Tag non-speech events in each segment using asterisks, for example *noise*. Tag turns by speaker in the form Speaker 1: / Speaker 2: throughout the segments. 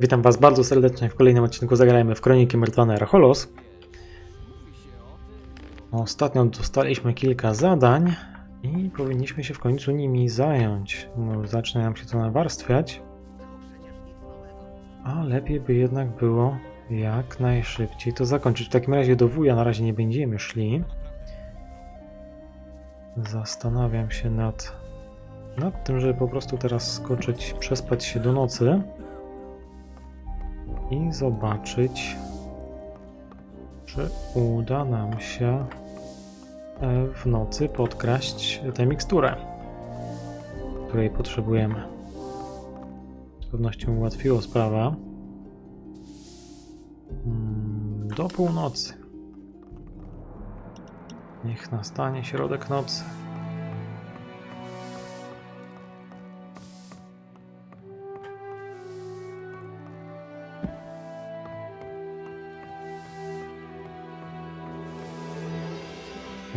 Speaker 1: Witam Was bardzo serdecznie w kolejnym odcinku Zagrajmy w Kroniki Myrtwana Holos. Ostatnio dostaliśmy kilka zadań i powinniśmy się w końcu nimi zająć. No, nam się to nawarstwiać. A lepiej by jednak było jak najszybciej to zakończyć. W takim razie do wuja na razie nie będziemy szli. Zastanawiam się nad, nad tym, żeby po prostu teraz skoczyć, przespać się do nocy i zobaczyć, czy uda nam się e, w nocy podkraść tę miksturę, której potrzebujemy. Z pewnością ułatwiło sprawa. Mm, Do północy. Niech nastanie środek nocy.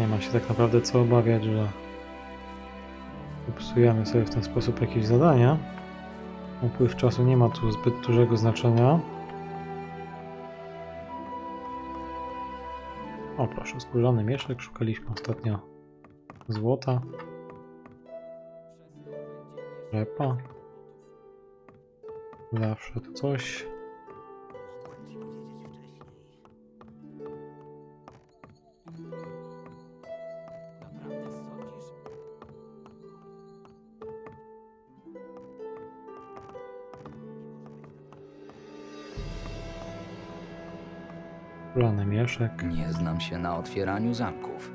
Speaker 1: Nie ma się tak naprawdę co obawiać, że psujemy sobie w ten sposób jakieś zadania. Upływ czasu nie ma tu zbyt dużego znaczenia. O proszę, skórzany mieszek. Szukaliśmy ostatnio złota. Rzepa. Zawsze to coś. Skórzany mieszek.
Speaker 2: Nie znam się na otwieraniu zamków.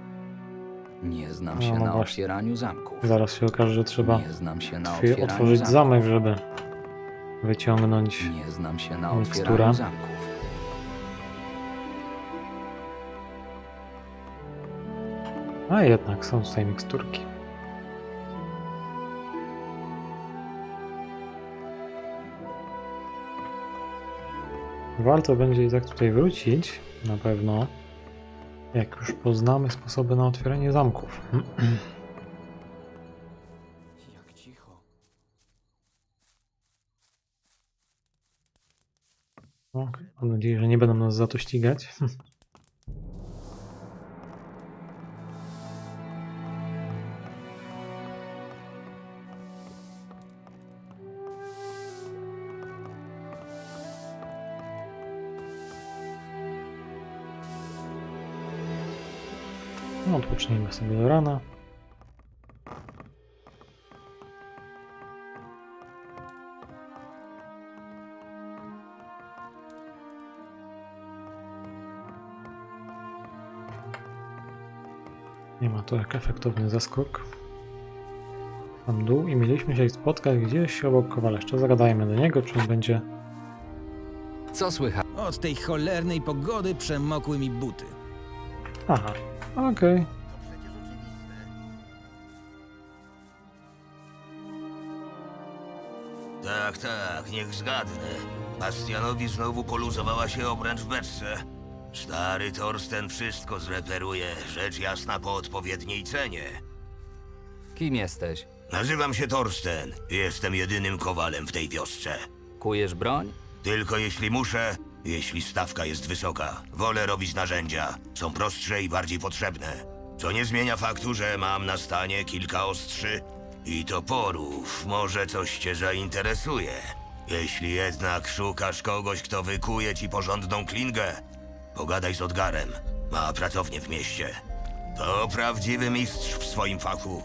Speaker 2: Nie znam
Speaker 1: No,
Speaker 2: się
Speaker 1: no
Speaker 2: na
Speaker 1: właśnie.
Speaker 2: otwieraniu zamków.
Speaker 1: Zaraz się okaże, że trzeba
Speaker 2: Nie znam się na
Speaker 1: otwie-
Speaker 2: otwieraniu
Speaker 1: otworzyć
Speaker 2: zamków.
Speaker 1: zamek, żeby wyciągnąć
Speaker 2: Nie znam się na
Speaker 1: Mikstura.
Speaker 2: otwieraniu zamków.
Speaker 1: A jednak są tutaj miksturki. Warto będzie i tak tutaj wrócić, na pewno, jak już poznamy sposoby na otwieranie zamków.
Speaker 3: Jak cicho.
Speaker 1: Okej, Mam nadzieję, że nie będą nas za to ścigać. *laughs* No, odpocznijmy sobie do rana. Nie ma to jak efektowny zaskok. Tam dół i mieliśmy się spotkać gdzieś obok Kowaleszcza. Zagadajmy do niego, czy on będzie...
Speaker 2: Co słychać?
Speaker 3: Od tej cholernej pogody przemokły mi buty.
Speaker 1: Aha, okej.
Speaker 4: Tak, tak, niech zgadnę. Bastianowi znowu poluzowała się obręcz w beczce. Stary Torsten wszystko zreperuje, rzecz jasna po odpowiedniej cenie.
Speaker 2: Kim jesteś?
Speaker 4: Nazywam się Torsten. Jestem jedynym kowalem w tej wiosce.
Speaker 2: Kujesz broń?
Speaker 4: Tylko jeśli muszę, jeśli stawka jest wysoka. Wolę robić narzędzia. Są prostsze i bardziej potrzebne. Co nie zmienia faktu, że mam na stanie kilka ostrzy i toporów. Może coś cię zainteresuje. Jeśli jednak szukasz kogoś, kto wykuje ci porządną klingę, pogadaj z Odgarem. Ma pracownię w mieście. To prawdziwy mistrz w swoim fachu.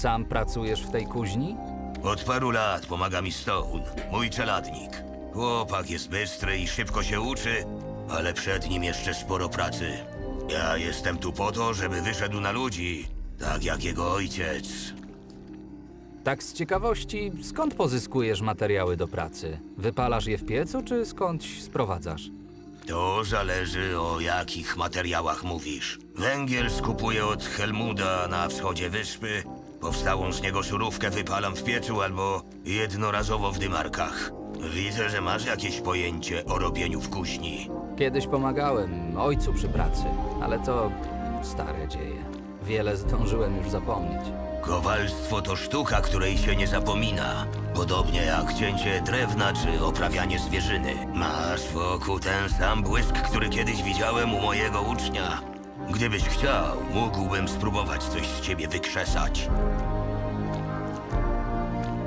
Speaker 2: Sam pracujesz w tej kuźni?
Speaker 4: Od paru lat pomaga mi Stone, mój czeladnik. Chłopak jest bystry i szybko się uczy, ale przed nim jeszcze sporo pracy. Ja jestem tu po to, żeby wyszedł na ludzi, tak jak jego ojciec.
Speaker 2: Tak z ciekawości, skąd pozyskujesz materiały do pracy? Wypalasz je w piecu, czy skądś sprowadzasz?
Speaker 4: To zależy o jakich materiałach mówisz. Węgiel skupuję od Helmuda na wschodzie wyspy. Powstałą z niego surówkę wypalam w piecu albo jednorazowo w dymarkach. Widzę, że masz jakieś pojęcie o robieniu w kuźni.
Speaker 2: Kiedyś pomagałem ojcu przy pracy, ale to stare dzieje. Wiele zdążyłem już zapomnieć.
Speaker 4: Kowalstwo to sztuka, której się nie zapomina. Podobnie jak cięcie drewna czy oprawianie zwierzyny. Masz wokół ten sam błysk, który kiedyś widziałem u mojego ucznia. Gdybyś chciał, mógłbym spróbować coś z ciebie wykrzesać.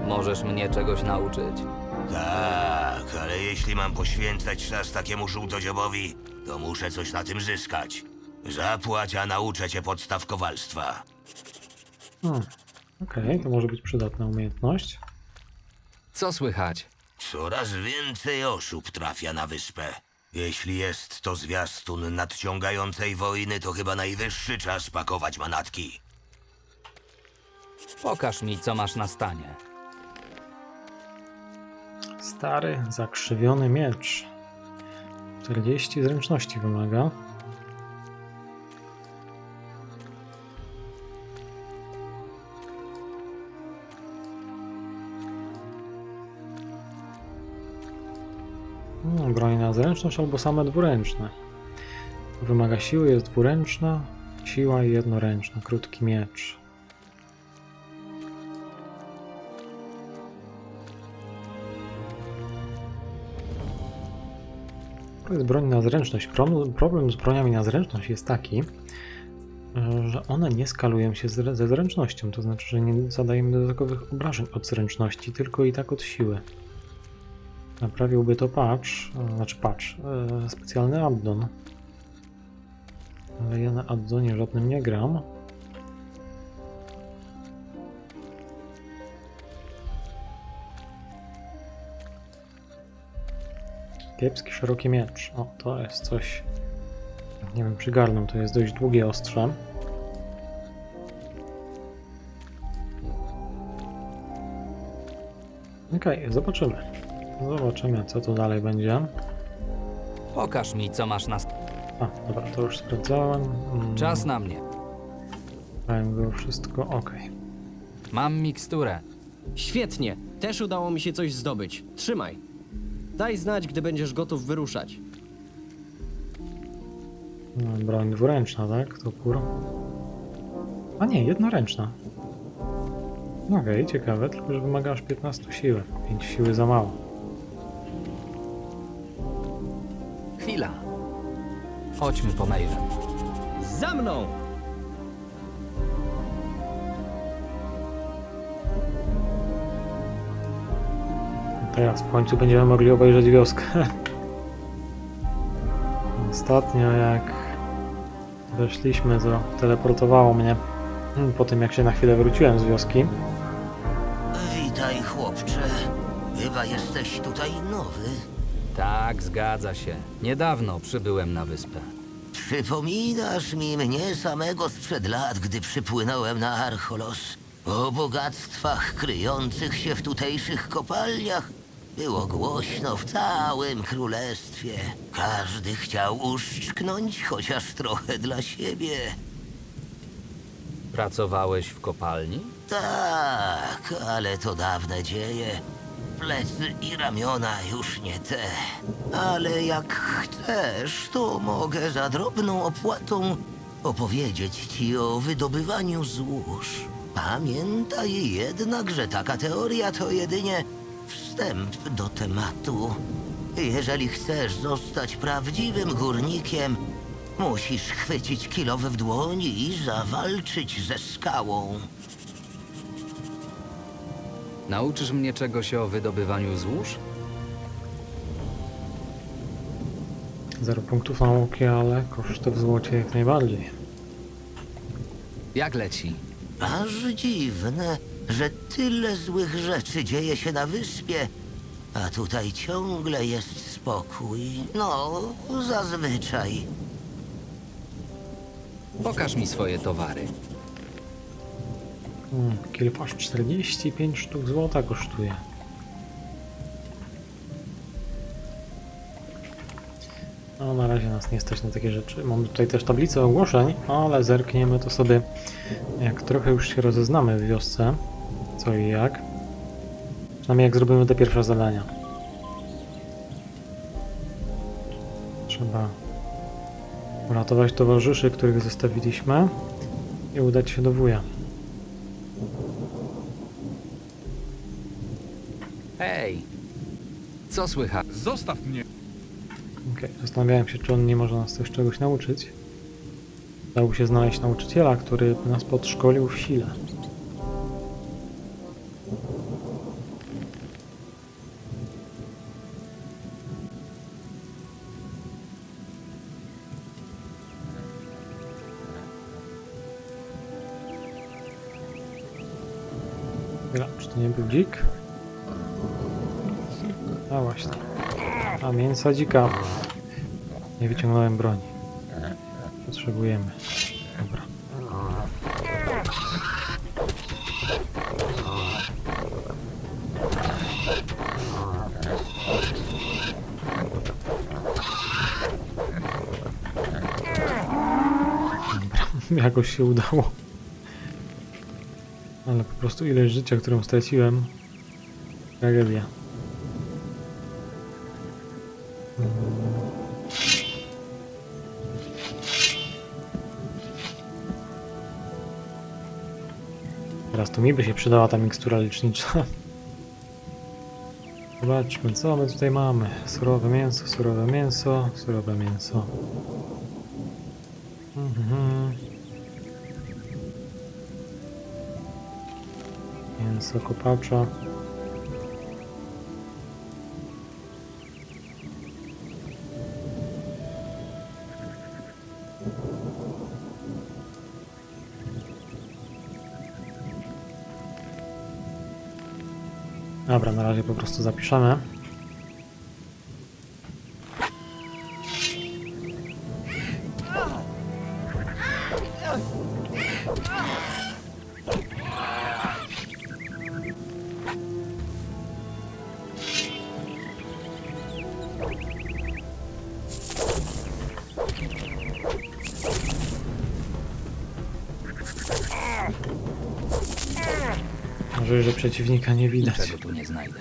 Speaker 2: Możesz mnie czegoś nauczyć?
Speaker 4: Tak, ale jeśli mam poświęcać czas takiemu żółtodziobowi, to muszę coś na tym zyskać. Zapłać, a nauczę cię podstaw kowalstwa.
Speaker 1: Hmm. Okej, to może być przydatna umiejętność.
Speaker 2: Co słychać?
Speaker 4: Coraz więcej osób trafia na wyspę. Jeśli jest to zwiastun nadciągającej wojny, to chyba najwyższy czas pakować manatki.
Speaker 2: Pokaż mi, co masz na stanie.
Speaker 1: Stary, zakrzywiony miecz. 40 zręczności wymaga. Hmm, broń na zręczność albo same dwuręczne. Wymaga siły, jest dwuręczna, siła i jednoręczna, krótki miecz. To jest broń na zręczność. Problem, z broniami na zręczność jest taki, że one nie skalują się ze zręcznością. To znaczy, że nie zadajemy dodatkowych obrażeń od zręczności, tylko i tak od siły. Naprawiłby to patch, e, znaczy patch, e, specjalny addon. Ale ja na addonie żadnym nie gram. Kiepski, szeroki miecz. O, to jest coś. Nie wiem, przygarnął. To jest dość długie ostrze. Okej, zobaczymy. Zobaczymy, co tu dalej będzie.
Speaker 2: Pokaż mi, co masz na.
Speaker 1: A, dobra, to już sprawdzałem. Mm,
Speaker 2: Czas na mnie.
Speaker 1: Dałem było wszystko ok.
Speaker 2: Mam miksturę.
Speaker 5: Świetnie. Też udało mi się coś zdobyć. Trzymaj. Daj znać, gdy będziesz gotów wyruszać.
Speaker 1: No, broń dwuręczna, tak? Topór. A nie, jednoręczna. Okej, ciekawe, tylko że wymaga aż 15 siły. 5 siły za mało.
Speaker 2: Chwila. Chodźmy po mailem.
Speaker 5: Za mną!
Speaker 1: Teraz w końcu będziemy mogli obejrzeć wioskę. Ostatnio jak weszliśmy, to teleportowało mnie po tym jak się na chwilę wróciłem z wioski.
Speaker 4: Witaj, chłopcze. Chyba jesteś tutaj nowy.
Speaker 2: Tak, zgadza się. Niedawno przybyłem na wyspę.
Speaker 4: Przypominasz mi mnie samego sprzed lat, gdy przypłynąłem na Archolos. O bogactwach kryjących się w tutejszych kopalniach było głośno w całym królestwie. Każdy chciał uszczknąć chociaż trochę dla siebie.
Speaker 2: Pracowałeś w kopalni?
Speaker 4: Tak, ale to dawne dzieje. Plecy i ramiona już nie te. Ale jak chcesz, to mogę za drobną opłatą opowiedzieć ci o wydobywaniu złóż. Pamiętaj jednak, że taka teoria to jedynie wstęp do tematu. Jeżeli chcesz zostać prawdziwym górnikiem, musisz chwycić kilowy w dłoń i zawalczyć ze skałą.
Speaker 2: Nauczysz mnie czegoś o wydobywaniu złóż?
Speaker 1: Zero punktów nauki, ale koszty w złocie jak najbardziej.
Speaker 2: Jak leci?
Speaker 4: Aż dziwne, że tyle złych rzeczy dzieje się na wyspie, a tutaj ciągle jest spokój. No, zazwyczaj.
Speaker 2: Pokaż mi swoje towary.
Speaker 1: Hmm, Kilpasz 45 sztuk złota kosztuje. No, na razie nas nie stać na takie rzeczy. Mamy tutaj też tablicę ogłoszeń, ale zerkniemy to sobie, jak trochę już się rozeznamy w wiosce, co i jak. Przynajmniej jak zrobimy te pierwsze zadania. Trzeba uratować towarzyszy, których zostawiliśmy i udać się do wuja.
Speaker 2: Hej! Co słychać?
Speaker 6: Zostaw mnie!
Speaker 1: Okej, zastanawiałem się, czy on nie może nas coś czegoś nauczyć. Udało się znaleźć nauczyciela, który by nas podszkolił w sile. A mięsa dzika. Nie wyciągnąłem broni. Potrzebujemy. Dobra. Dobra, *laughs* jakoś się udało. Ale po prostu ileś życia, którą straciłem. Tragedia. Mi by się przydała ta mikstura lecznicza. Zobaczmy, co my tutaj mamy. Surowe mięso, surowe mięso, surowe mięso. Mhm. Mięso kopacza. Dobra, na razie po prostu zapiszemy. Przeciwnika nie widać.
Speaker 2: Niczego tu nie znajdę.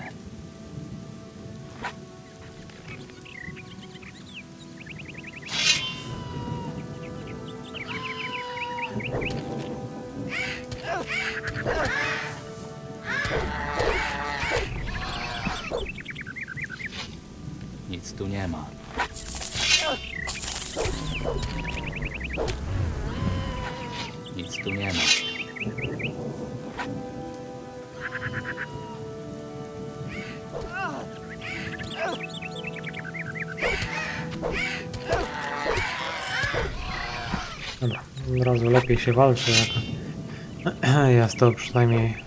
Speaker 1: Lepiej się walczy. Jak... *clears throat* Jest to przynajmniej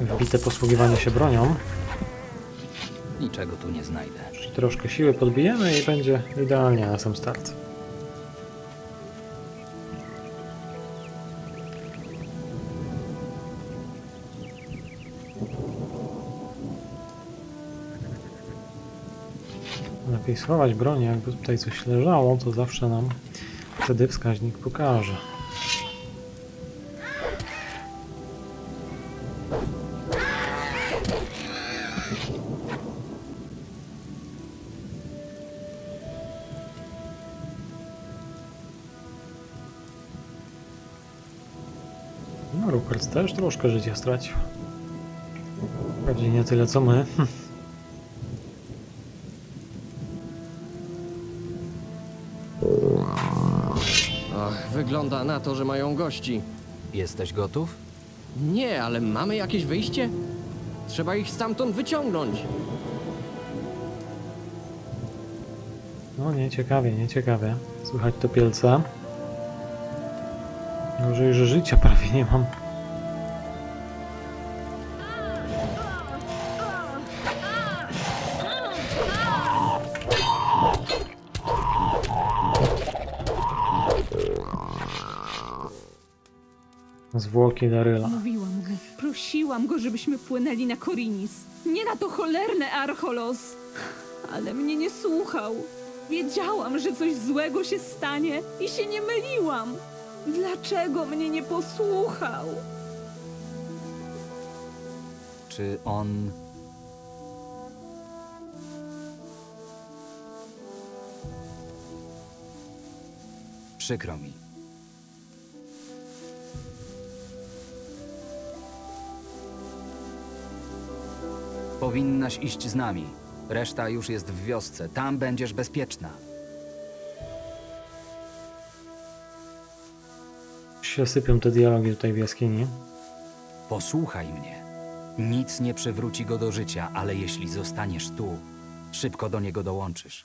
Speaker 1: wbite posługiwanie się bronią.
Speaker 2: Niczego tu nie znajdę.
Speaker 1: Czyli troszkę siły podbijemy i będzie idealnie na sam start. Lepiej schować broń, jakby tutaj coś leżało, to zawsze nam wtedy wskaźnik pokaże. No, Rupert też troszkę życia stracił. Bardziej nie tyle co my. *laughs*
Speaker 5: wygląda na to, że mają gości.
Speaker 2: Jesteś gotów?
Speaker 5: Nie, ale mamy jakieś wyjście? Trzeba ich stamtąd wyciągnąć.
Speaker 1: No nie ciekawie, nie ciekawie. Słychać to pielca. Gorzej, że życia prawie nie mam. Zwłoki Daryla.
Speaker 7: Mówiłam mu, prosiłam go, żebyśmy płynęli na Korinis. Nie na to cholerne Archolos. Ale mnie nie słuchał. Wiedziałam, że coś złego się stanie i się nie myliłam. Dlaczego mnie nie posłuchał?
Speaker 2: Czy on. Przykro mi. Powinnaś iść z nami. Reszta już jest w wiosce, tam będziesz bezpieczna.
Speaker 1: Się sypią te dialogi tutaj w jaskini.
Speaker 2: Posłuchaj mnie. Nic nie przywróci go do życia, ale jeśli zostaniesz tu, szybko do niego dołączysz.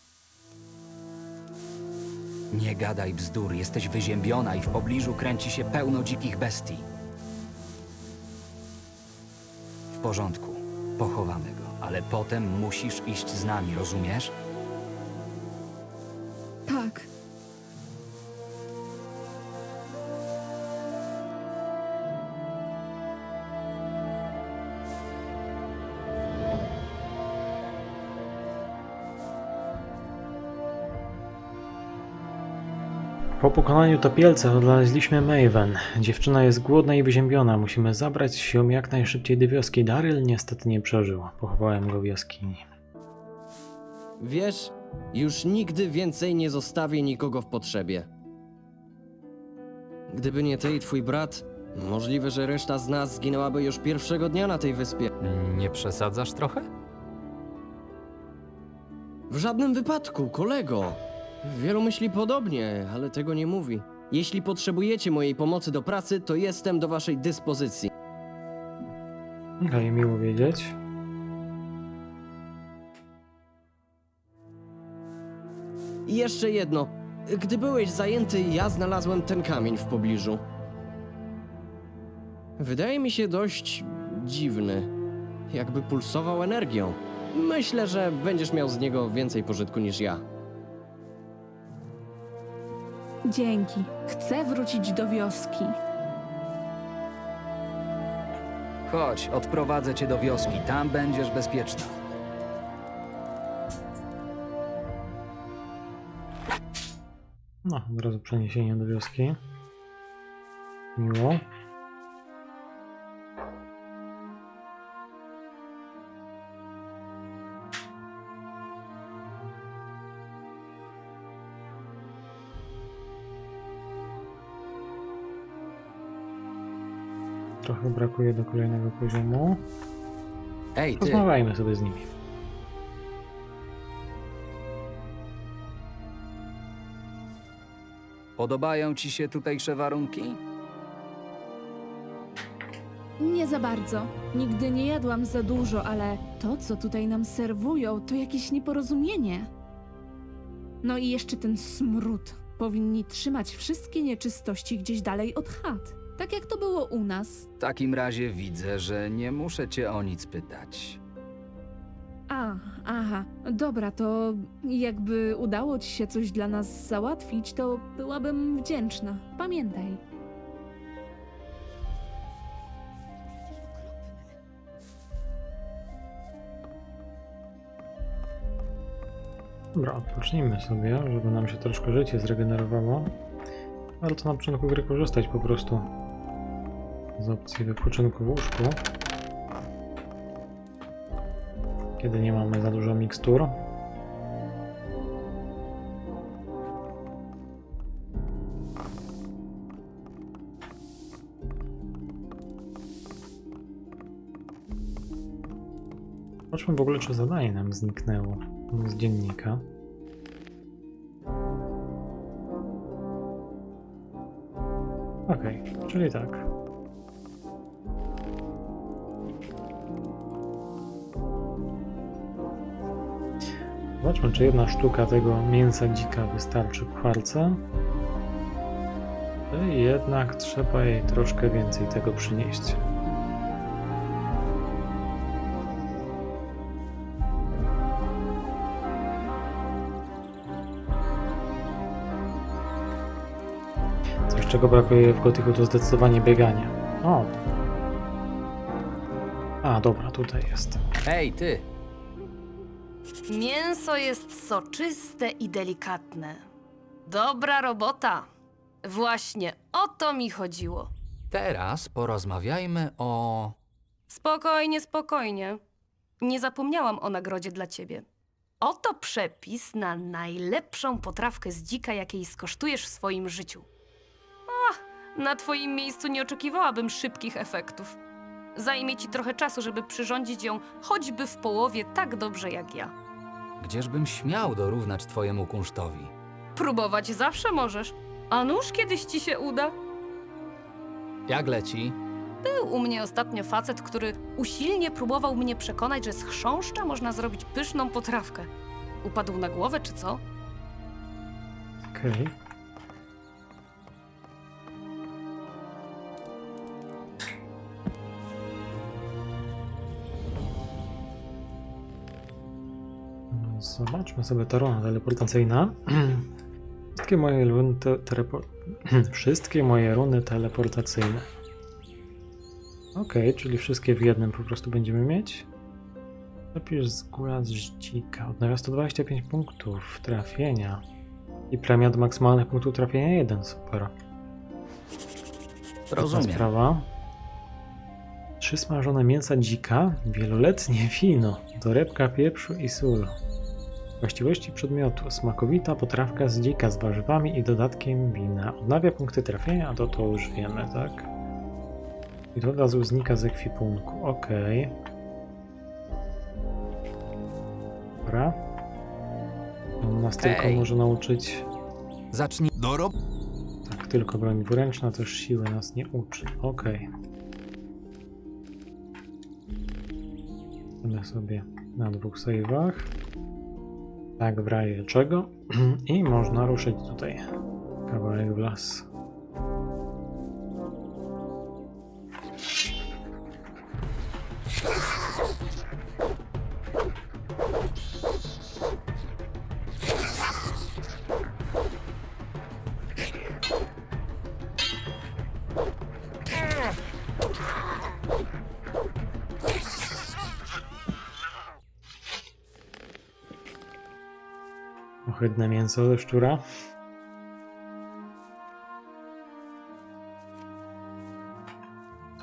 Speaker 2: Nie gadaj bzdur, jesteś wyziębiona i w pobliżu kręci się pełno dzikich bestii. W porządku, pochowamy go, ale potem musisz iść z nami, rozumiesz?
Speaker 1: Po pokonaniu topielca odnaleźliśmy Maven. Dziewczyna jest głodna i wyziębiona. Musimy zabrać się jak najszybciej do wioski. Daryl niestety nie przeżył. Pochowałem go w jaskini.
Speaker 5: Wiesz, już nigdy więcej nie zostawię nikogo w potrzebie. Gdyby nie ty i twój brat, możliwe, że reszta z nas zginęłaby już pierwszego dnia na tej wyspie.
Speaker 2: Nie przesadzasz trochę?
Speaker 5: W żadnym wypadku, kolego. Wielu myśli podobnie, ale tego nie mówi. Jeśli potrzebujecie mojej pomocy do pracy, to jestem do waszej dyspozycji.
Speaker 1: Okej, miło wiedzieć.
Speaker 5: I jeszcze jedno. Gdy byłeś zajęty, ja znalazłem ten kamień w pobliżu. Wydaje mi się dość dziwny. Jakby pulsował energią. Myślę, że będziesz miał z niego więcej pożytku niż ja.
Speaker 7: Dzięki. Chcę wrócić do wioski.
Speaker 2: Chodź, odprowadzę cię do wioski, tam będziesz bezpieczna.
Speaker 1: No, od razu przeniesienie do wioski. Miło. Trochę brakuje do kolejnego poziomu.
Speaker 2: Ej, ty,
Speaker 1: Rozmawiajmy sobie z nimi.
Speaker 2: podobają ci się tutejsze warunki?
Speaker 7: Nie za bardzo. Nigdy nie jadłam za dużo, ale to, co tutaj nam serwują, to jakieś nieporozumienie. No i jeszcze ten smród. Powinni trzymać wszystkie nieczystości gdzieś dalej od chat. Tak jak to było u nas.
Speaker 2: W takim razie widzę, że nie muszę cię o nic pytać.
Speaker 7: A, aha, dobra, to jakby udało ci się coś dla nas załatwić, to byłabym wdzięczna. Pamiętaj.
Speaker 1: Dobra, odpocznijmy sobie, żeby nam się troszkę życie zregenerowało. Warto na początku gry korzystać po prostu z opcji wypoczynku w łóżku. Kiedy nie mamy za dużo mikstur. Zobaczmy w ogóle, czy zadanie nam zniknęło z dziennika. Okej, czyli tak. Zobaczmy, czy jedna sztuka tego mięsa dzika wystarczy kwarce. To jednak trzeba jej troszkę więcej tego przynieść. Coś, czego brakuje w Gotiku, to zdecydowanie bieganie. O! A, dobra, tutaj jest.
Speaker 2: Ej, ty!
Speaker 6: Mięso jest soczyste i delikatne. Dobra robota. Właśnie o to mi chodziło.
Speaker 2: Teraz porozmawiajmy o...
Speaker 6: Spokojnie, spokojnie. Nie zapomniałam o nagrodzie dla ciebie. Oto przepis na najlepszą potrawkę z dzika, jakiej skosztujesz w swoim życiu. Ach, na twoim miejscu nie oczekiwałabym szybkich efektów. Zajmie ci trochę czasu, żeby przyrządzić ją choćby w połowie tak dobrze jak ja.
Speaker 2: Gdzieżbym śmiał dorównać twojemu kunsztowi?
Speaker 6: Próbować zawsze możesz. A nuż kiedyś ci się uda?
Speaker 2: Jak leci?
Speaker 6: Był u mnie ostatnio facet, który usilnie próbował mnie przekonać, że z chrząszcza można zrobić pyszną potrawkę. Upadł na głowę, czy co?
Speaker 1: Okej. Zobaczmy sobie ta runa teleportacyjna. *clears throat* Wszystkie moje runy te. *clears throat* Wszystkie moje runy teleportacyjne. Okej, czyli wszystkie w jednym po prostu będziemy mieć. Napisz z góra z dzika. Odnawia 125 punktów trafienia. I premia do maksymalnych punktów trafienia 1, super. Taka
Speaker 2: Rozumiem.
Speaker 1: sprawa. Trzy smażone mięsa dzika, wieloletnie wino, torebka pieprzu i sól. Właściwości przedmiotu. Smakowita potrawka z dzika z warzywami i dodatkiem wina. Odnawia punkty trafienia, a to to już wiemy, tak? I to od razu znika z ekwipunku. Okej. Dobra. On nas tylko może nauczyć
Speaker 2: Zacznij.
Speaker 3: Do rob...
Speaker 1: tak, tylko broń dwuręczna, też siły nas nie uczy. Okej. Okay. sobie na dwóch save'ach. Tak, w razie czego. *clears throat* I można ruszyć tutaj. Kawałek w las. Ohydne mięso ze szczura.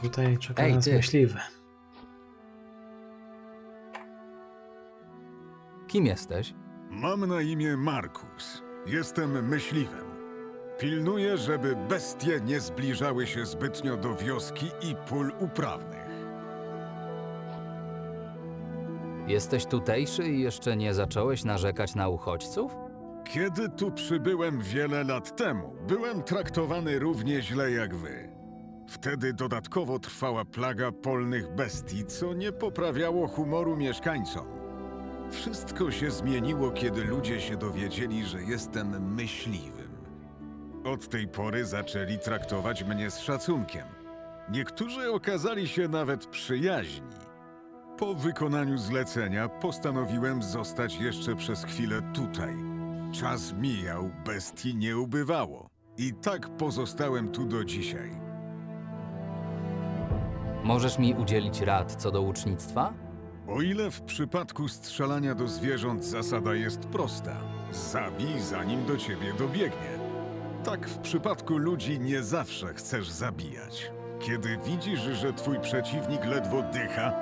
Speaker 1: Tutaj czeka
Speaker 2: Ej,
Speaker 1: nas
Speaker 2: ty.
Speaker 1: myśliwy.
Speaker 2: Kim jesteś?
Speaker 8: Mam na imię Markus. Jestem myśliwym. Pilnuję, żeby bestie nie zbliżały się zbytnio do wioski i pól uprawnych.
Speaker 2: Jesteś tutejszy i jeszcze nie zacząłeś narzekać na uchodźców?
Speaker 8: Kiedy tu przybyłem wiele lat temu, byłem traktowany równie źle jak wy. Wtedy dodatkowo trwała plaga polnych bestii, co nie poprawiało humoru mieszkańcom. Wszystko się zmieniło, kiedy ludzie się dowiedzieli, że jestem myśliwym. Od tej pory zaczęli traktować mnie z szacunkiem. Niektórzy okazali się nawet przyjaźni. Po wykonaniu zlecenia postanowiłem zostać jeszcze przez chwilę tutaj. Czas mijał, bestii nie ubywało. I tak pozostałem tu do dzisiaj.
Speaker 2: Możesz mi udzielić rad co do łucznictwa?
Speaker 8: O ile w przypadku strzelania do zwierząt zasada jest prosta: zabij zanim do ciebie dobiegnie. Tak w przypadku ludzi nie zawsze chcesz zabijać. Kiedy widzisz, że twój przeciwnik ledwo dycha,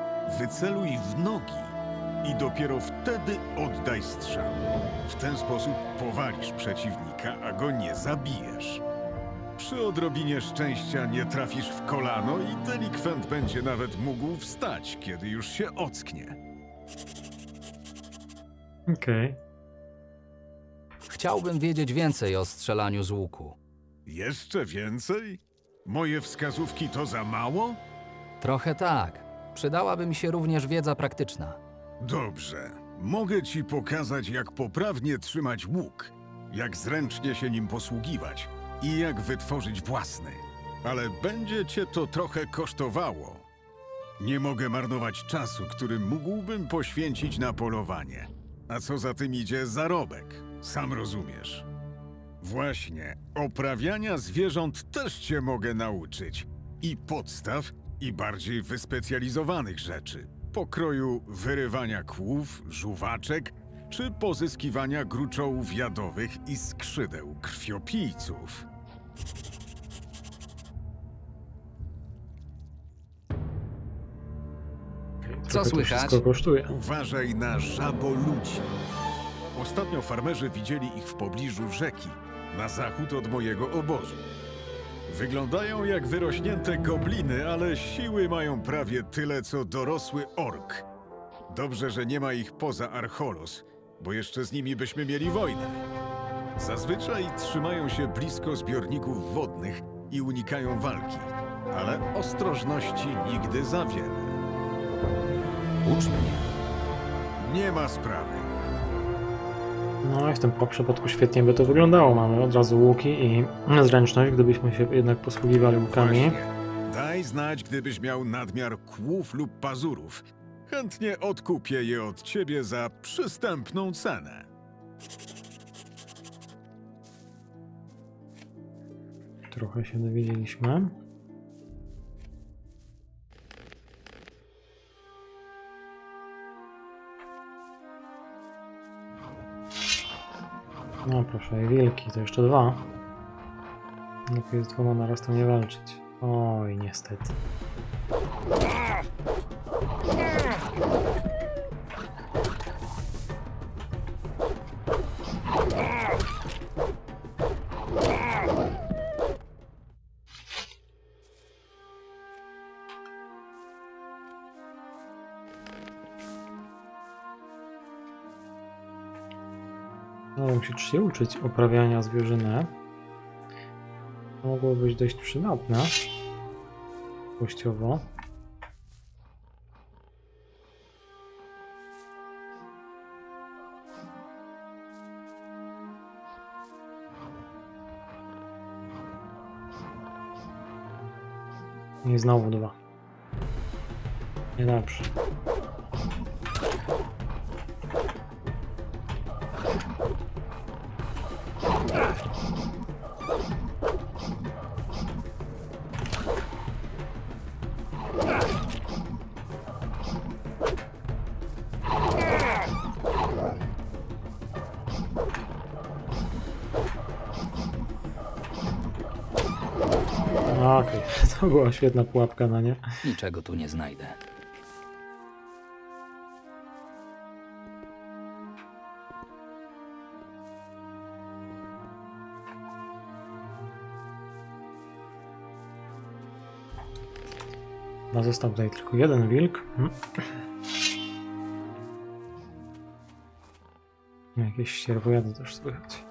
Speaker 8: wyceluj w nogi i dopiero wtedy oddaj strzał. W ten sposób powalisz przeciwnika, a go nie zabijesz. Przy odrobinie szczęścia nie trafisz w kolano i delikwent będzie nawet mógł wstać, kiedy już się ocknie.
Speaker 1: Okej.
Speaker 2: Chciałbym wiedzieć więcej o strzelaniu z łuku.
Speaker 8: Jeszcze więcej? Moje wskazówki to za mało?
Speaker 2: Trochę tak. Przydałaby mi się również wiedza praktyczna.
Speaker 8: Dobrze. Mogę ci pokazać, jak poprawnie trzymać łuk, jak zręcznie się nim posługiwać i jak wytworzyć własny. Ale będzie cię to trochę kosztowało. Nie mogę marnować czasu, który mógłbym poświęcić na polowanie. A co za tym idzie zarobek, sam rozumiesz. Właśnie, oprawiania zwierząt też cię mogę nauczyć. I podstaw, i bardziej wyspecjalizowanych rzeczy. Pokroju wyrywania kłów, żuwaczek, czy pozyskiwania gruczołów jadowych i skrzydeł krwiopijców.
Speaker 2: Co
Speaker 1: trochę to
Speaker 2: słychać?
Speaker 1: wszystko kosztuje.
Speaker 8: Uważaj na żaboludzi. Ostatnio farmerzy widzieli ich w pobliżu rzeki, na zachód od mojego obozu. Wyglądają jak wyrośnięte gobliny, ale siły mają prawie tyle co dorosły ork. Dobrze, że nie ma ich poza Archolos, bo jeszcze z nimi byśmy mieli wojnę. Zazwyczaj trzymają się blisko zbiorników wodnych i unikają walki, ale ostrożności nigdy za wiele.
Speaker 2: Ucz mnie.
Speaker 8: Nie ma sprawy.
Speaker 1: No i w tym przypadku świetnie by to wyglądało. Mamy od razu łuki i zręczność, gdybyśmy się jednak posługiwali łukami.
Speaker 8: Daj znać, gdybyś miał nadmiar kłów lub pazurów. Chętnie odkupię je od ciebie za przystępną cenę.
Speaker 1: Trochę się dowiedzieliśmy. No proszę, i wilki, to jeszcze dwa. Lepiej z dwoma naraz tam nie walczyć. Oj, niestety. Musisz się uczyć uprawiania zwierzyny. Mogło być dość przydatne. Właściowo. I znowu dwa. Niedobrze. To była świetna pułapka na nie.
Speaker 2: Niczego tu nie znajdę.
Speaker 1: No został tutaj tylko jeden wilk. Hmm. Jakieś ścierwojady też słychać.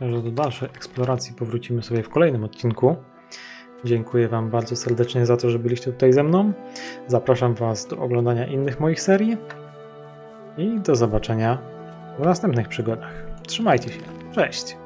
Speaker 1: Myślę, że do dalszej eksploracji powrócimy sobie w kolejnym odcinku. Dziękuję Wam bardzo serdecznie za to, że byliście tutaj ze mną. Zapraszam Was do oglądania innych moich serii i do zobaczenia w następnych przygodach. Trzymajcie się. Cześć.